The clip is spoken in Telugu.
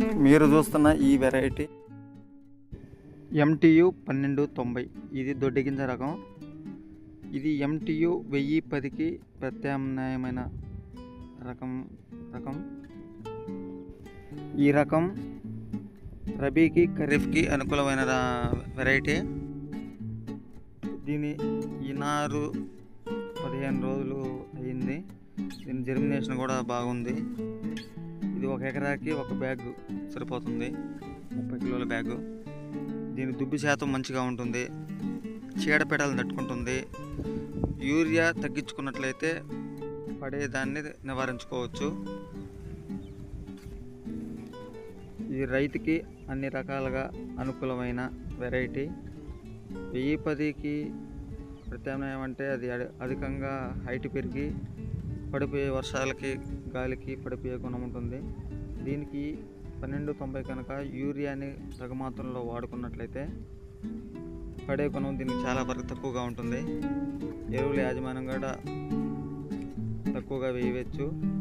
మీరు చూస్తున్న ఈ వెరైటీ ఎంటీయు పన్నెండు తొంభై. ఇది దొడ్డిగింజ రకం. ఇది ఎంటీయు వెయ్యి పదికి ప్రత్యామ్నాయమైన రకం రకం. ఈ రకం రబీకి ఖరీఫ్కి అనుకూలమైన వెరైటీ దీని ఈ నారు పదిహేను రోజులు అయింది. దీని జర్మినేషన్ కూడా బాగుంది. ఇది ఒక ఎకరాకి ఒక బ్యాగ్ సరిపోతుంది. ముప్పై కిలోల బ్యాగ్. దీని దుబ్బి శాతం మంచిగా ఉంటుంది. చీడపీడలు తట్టుకుంటుంది. యూరియా తగ్గించుకున్నట్లయితే పడేదాన్ని నివారించుకోవచ్చు. ఇది రైతుకి అన్ని రకాలుగా అనుకూలమైన వెరైటీ. వెయ్యి పదికి ప్రత్యామ్నాయం అంటే అది అధికంగా హైట్ పెరిగి పడిపోయే వర్షాలకి గాలికి పడిపోయే గుణం ఉంటుంది. దీనికి పన్నెండు తొంభై కనుక యూరియాని తగమాత్రంలో వాడుకున్నట్లయితే పడే గుణం దీనికి చాలా వరకు తక్కువగా ఉంటుంది. ఎరువుల యాజమాన్యం కూడా తక్కువగా వేయవచ్చు.